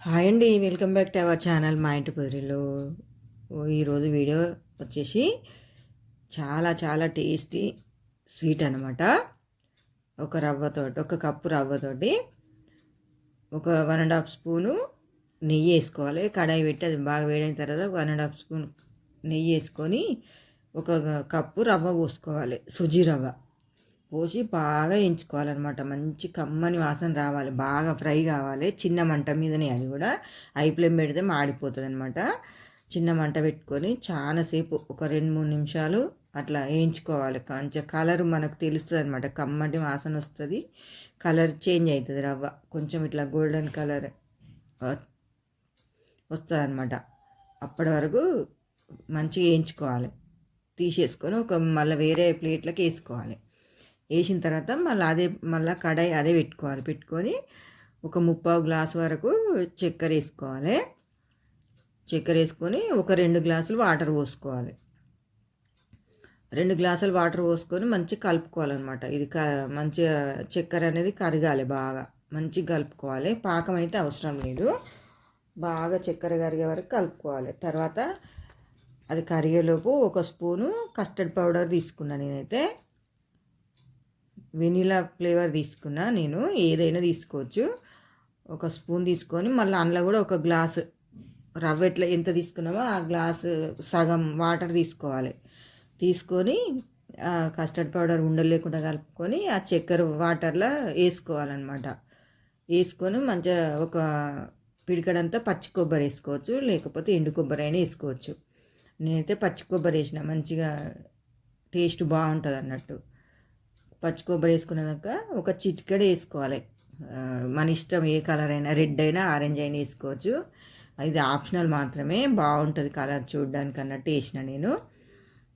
Hi అండి welcome back to our channel మా ఇంటి పొదిరిలో ఈరోజు వీడియో వచ్చేసి చాలా చాలా టేస్టీ స్వీట్ అనమాట ఒక రవ్వతోటి ఒక కప్పు రవ్వతోటి ఒక వన్ అండ్ హాఫ్ స్పూను నెయ్యి వేసుకోవాలి. కడాయి పెట్టి అది బాగా వేడైన తర్వాత వన్ అండ్ హాఫ్ స్పూన్ నెయ్యి వేసుకొని ఒక కప్పు రవ్వ పోసుకోవాలి సుజీ రవ్వ. పోసి బాగా వేయించుకోవాలన్నమాట మంచి కమ్మని వాసన రావాలి. బాగా ఫ్రై కావాలి. చిన్న మంట మీదనే అది కూడా. ఐ ఫ్లేమ్ పెడితే మాడిపోతుంది అనమాట చిన్న మంట పెట్టుకొని చాలాసేపు ఒక రెండు మూడు నిమిషాలు అట్లా వేయించుకోవాలి కొంచెం కలర్ మనకు తెలుస్తుంది అనమాట కమ్మటి వాసన వస్తుంది. కలర్ చేంజ్ అవుతుంది రవ్వ. కొంచెం ఇట్లా గోల్డెన్ కలర్ వస్తుంది అనమాట అప్పటి వరకు మంచిగా వేయించుకోవాలి తీసేసుకొని ఒక మళ్ళీ వేరే ప్లేట్లోకి వేసుకోవాలి. వేసిన తర్వాత మళ్ళీ అదే మళ్ళీ కడాయి అదే పెట్టుకోవాలి. పెట్టుకొని ఒక ముప్పావు గ్లాస్ వరకు చక్కెర వేసుకోవాలి. చక్కెర వేసుకొని ఒక రెండు గ్లాసులు వాటర్ పోసుకోవాలి. రెండు గ్లాసులు వాటర్ పోసుకొని మంచిగా కలుపుకోవాలన్నమాట. ఇది క మంచిగా చక్కెర అనేది కరగాలి బాగా. మంచిగా కలుపుకోవాలి. పాకం అయితే అవసరం లేదు. బాగా చక్కెర కరిగే వరకు కలుపుకోవాలి. తర్వాత అది కరిగేలోపు ఒక స్పూను కస్టర్డ్ పౌడర్ తీసుకున్నాను నేనైతే. వెనీలా ఫ్లేవర్ తీసుకున్నా నేను ఏదైనా తీసుకోవచ్చు. ఒక స్పూన్ తీసుకొని మళ్ళీ అందులో కూడా ఒక గ్లాస్ రవ్వ ఎట్లా ఎంత తీసుకున్నామో ఆ గ్లాస్ సగం వాటర్ తీసుకోవాలి. తీసుకొని కస్టర్డ్ పౌడర్ ఉండలేకుండా కలుపుకొని ఆ చక్కెర వాటర్లో వేసుకోవాలన్నమాట. వేసుకొని మంచిగా ఒక పిడికడంతా పచ్చి కొబ్బరి వేసుకోవచ్చు లేకపోతే ఎండు కొబ్బరి అయినా వేసుకోవచ్చు. నేనైతే పచ్చి కొబ్బరి వేసిన మంచిగా టేస్ట్ బాగుంటుంది అన్నట్టు పచ్చి కొబ్బరి వేసుకున్నాక ఒక చిటికెడ వేసుకోవాలి. మన ఇష్టం ఏ కలర్ అయినా రెడ్ అయినా ఆరెంజ్ అయినా వేసుకోవచ్చు. ఇది ఆప్షనల్ మాత్రమే బాగుంటుంది కలర్ చూడడానికి అన్నట్టు వేసిన నేను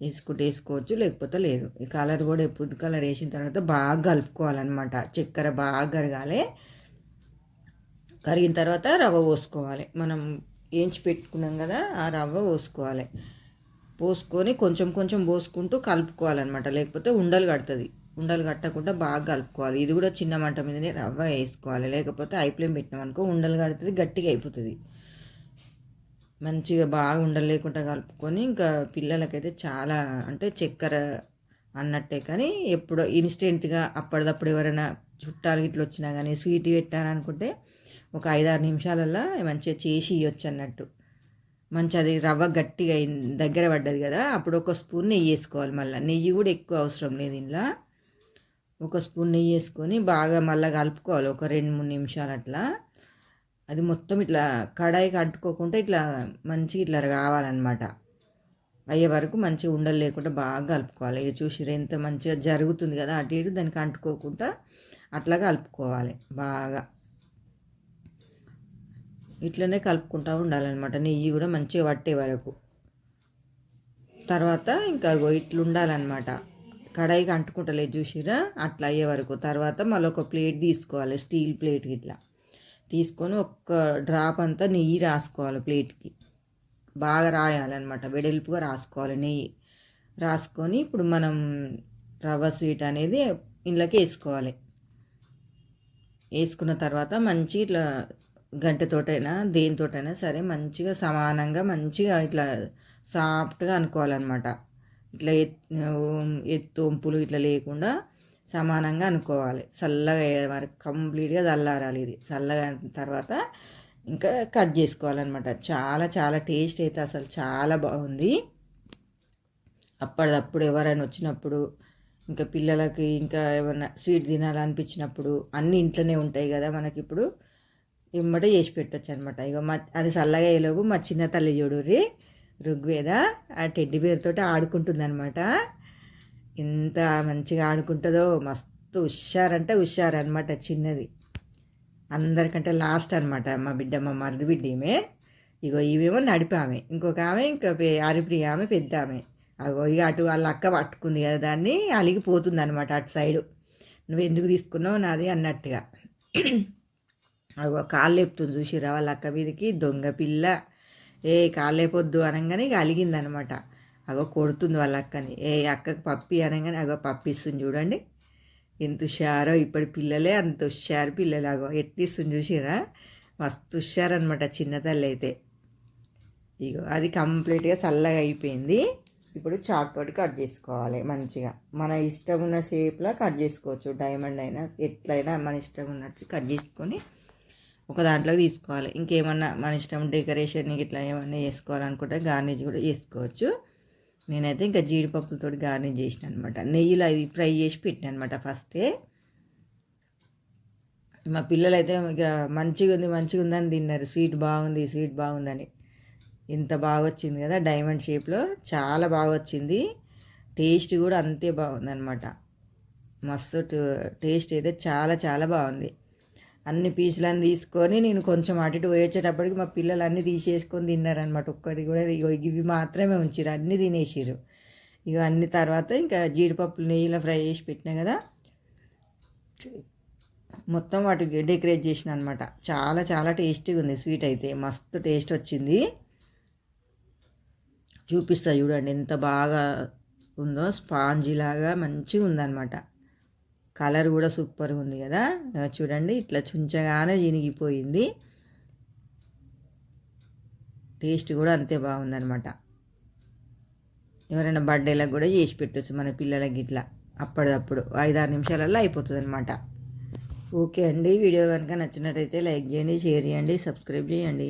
వేసుకుంటే వేసుకోవచ్చు లేకపోతే లేదు. ఈ కలర్ కూడా ఎప్పుడు కలర్ వేసిన తర్వాత బాగా కలుపుకోవాలన్నమాట. చక్కెర బాగా కరగాలి. కరిగిన తర్వాత రవ్వ పోసుకోవాలి. మనం వేయించి పెట్టుకున్నాం కదా ఆ రవ్వ పోసుకోవాలి. పోసుకొని కొంచెం కొంచెం పోసుకుంటూ కలుపుకోవాలన్నమాట. లేకపోతే ఉండలు కడుతుంది. ఉండలు కట్టకుండా బాగా కలుపుకోవాలి. ఇది కూడా చిన్న మంట మీదనే రవ్వ వేసుకోవాలి. లేకపోతే ఐ పెట్టినాం అనుకో ఉండలు కడుతుంది గట్టిగా అయిపోతుంది. మంచిగా బాగా ఉండలు లేకుండా కలుపుకొని ఇంకా పిల్లలకైతే చాలా అంటే చక్కెర అన్నట్టే. కానీ ఎప్పుడో ఇన్స్టెంట్గా అప్పటిదప్పుడు ఎవరైనా చుట్టాలు ఇట్లా వచ్చినా కానీ స్వీట్ పెట్టారనుకుంటే ఒక ఐదారు నిమిషాలల్లో మంచిగా చేసి ఇవ్వచ్చు అన్నట్టు. మంచి అది రవ్వ గట్టిగా దగ్గర పడ్డది కదా అప్పుడు ఒక స్పూన్ నెయ్యి వేసుకోవాలి మళ్ళీ. నెయ్యి కూడా ఎక్కువ అవసరం లేదు ఇంట్లో ఒక స్పూన్ నెయ్యి వేసుకొని బాగా మళ్ళీ కలుపుకోవాలి. ఒక రెండు మూడు నిమిషాలు అట్లా. అది మొత్తం ఇట్లా కడాయికి అంటుకోకుండా ఇట్లా మంచిగా ఇట్లా కావాలన్నమాట అయ్యే వరకు మంచిగా ఉండలు లేకుండా బాగా కలుపుకోవాలి. ఇక చూసిరు ఎంత మంచిగా జరుగుతుంది కదా అటు ఇటు దానికి అంటుకోకుండా అట్లా కలుపుకోవాలి బాగా. ఇట్లనే కలుపుకుంటూ ఉండాలన్నమాట. నెయ్యి కూడా మంచిగా పట్టే వరకు. తర్వాత ఇంకా ఇట్లా ఉండాలన్నమాట కడాయికి అంటుకుంటలేదు చూసిరా అట్లా అయ్యే వరకు. తర్వాత మళ్ళీ ఒక ప్లేట్ తీసుకోవాలి స్టీల్ ప్లేట్ ఇట్లా తీసుకొని ఒక్క డ్రాప్ అంతా నెయ్యి రాసుకోవాలి ప్లేట్కి. బాగా రాయాలన్నమాట. వెడల్పుగా రాసుకోవాలి నెయ్యి. రాసుకొని ఇప్పుడు మనం రవ్వ స్వీట్ అనేది ఇంట్లోకి వేసుకోవాలి. వేసుకున్న తర్వాత మంచి ఇట్లా గంటతోటైనా దేనితోటైనా సరే మంచిగా సమానంగా మంచిగా ఇట్లా సాఫ్ట్గా అనుకోవాలన్నమాట. ఇట్లా ఎత్తొంపులు ఇట్లా లేకుండా సమానంగా అనుకోవాలి. చల్లగా వరకు కంప్లీట్గా చల్లారాలి ఇది. చల్లగా తర్వాత ఇంకా కట్ చేసుకోవాలన్నమాట. చాలా చాలా టేస్ట్ అయితే అసలు చాలా బాగుంది. అప్పటిదప్పుడు ఎవరైనా వచ్చినప్పుడు ఇంకా పిల్లలకి ఇంకా ఏమన్నా స్వీట్ తినాలనిపించినప్పుడు అన్నీ ఇంట్లోనే ఉంటాయి కదా మనకి ఇప్పుడు. ఇమ్మట చేసి పెట్టచ్చు అనమాట ఇక మా అది చల్లగా అయ్యేలోపు మా చిన్న తల్లి చూడుర్రి. ఋగ్వేద ఆ టెడ్డి బేర్తోటి ఆడుకుంటుందనమాట ఎంత మంచిగా ఆడుకుంటుందో మస్తు హుషారంటే హుషారు అనమాట చిన్నది. అందరికంటే లాస్ట్ అనమాట మా బిడ్డ మా మరిది బిడ్డ ఈమె. ఇగో ఇవేమో నడిపామె ఇంకొక ఆమె ఇంకా ఆరిప్రియ ఆమె పెద్ద ఆమె. అగో ఇక అటు వాళ్ళ అక్క పట్టుకుంది కదా దాన్ని అలిగిపోతుంది అనమాట అటు సైడు. నువ్వు ఎందుకు తీసుకున్నావు నాది? అన్నట్టుగా. అగో కాళ్ళు లేపుతుంది చూసిరా వాళ్ళ అక్క మీదకి దొంగ పిల్ల. ఏ కాలేపొద్దు అనగానే ఇక అలిగిందనమాట. అగో కొడుతుంది వాళ్ళ అక్కని. ఏ అక్కకి పప్పి అనగానే అగో పప్పిస్తుంది చూడండి. ఎంత హుషారో ఇప్పటి పిల్లలే అంత హుషారు పిల్లలు. అగో ఎట్టిస్తుంది చూసిరా మస్తు హుషారనమాట చిన్న తల్లి అయితే. ఇగో అది కంప్లీట్గా చల్లగా అయిపోయింది. ఇప్పుడు చాక్ తోటి కట్ చేసుకోవాలి మంచిగా. మన ఇష్టం ఉన్న షేప్లో కట్ చేసుకోవచ్చు. డైమండ్ అయినా ఎట్లయినా మన ఇష్టం ఉన్నట్టు కట్ చేసుకొని ఒక దాంట్లోకి తీసుకోవాలి. ఇంకేమన్నా మన ఇష్టం డెకరేషన్ ఇట్లా ఏమన్నా చేసుకోవాలనుకుంటే గార్నిష్ కూడా చేసుకోవచ్చు. నేనైతే ఇంకా జీడిపప్పులతో గార్నిష్ చేసిన అనమాట నెయ్యిలో అది ఫ్రై చేసి పెట్టిన అనమాట ఫస్టే. మా పిల్లలు అయితే ఇక మంచిగా ఉంది మంచిగా ఉందని తిన్నారు. స్వీట్ బాగుంది స్వీట్ బాగుందని. ఇంత బాగా వచ్చింది కదా డైమండ్ షేప్లో. చాలా బాగా వచ్చింది టేస్ట్ కూడా అంతే బాగుంది అనమాట మస్తు టేస్ట్ అయితే చాలా చాలా బాగుంది. అన్ని పీసులన్నీ తీసుకొని నేను కొంచెం అటు ఇటు వేచేటప్పటికి మా పిల్లలు అన్నీ తీసేసుకొని తిన్నారనమాట ఒక్కటి కూడా ఇగో ఇవి మాత్రమే ఉంచిరు అన్నీ తినేసిరు ఇక అన్ని తర్వాత ఇంకా జీడిపప్పులు నెయ్యిలో ఫ్రై చేసి పెట్టినా కదా. మొత్తం వాటికి డెకరేట్ చేసిన అనమాట చాలా చాలా టేస్టీగా ఉంది. స్వీట్ అయితే మస్తు టేస్ట్ వచ్చింది. చూపిస్తా చూడండి ఎంత బాగా ఉందో. స్పాంజీ లాగా మంచిగా ఉందన్నమాట. కలర్ కూడా సూపర్గా ఉంది కదా. చూడండి ఇట్లా చుంచగానే చినిగిపోయింది. టేస్ట్ కూడా అంతే బాగుందనమాట ఎవరైనా బర్త్డేలకు కూడా చేసి పెట్టచ్చు మన పిల్లలకి ఇట్లా. అప్పటిదప్పుడు ఐదారు నిమిషాలలో అయిపోతుంది అనమాట ఓకే అండి వీడియో కనుక నచ్చినట్టయితే లైక్ చేయండి షేర్ చేయండి సబ్స్క్రైబ్ చేయండి.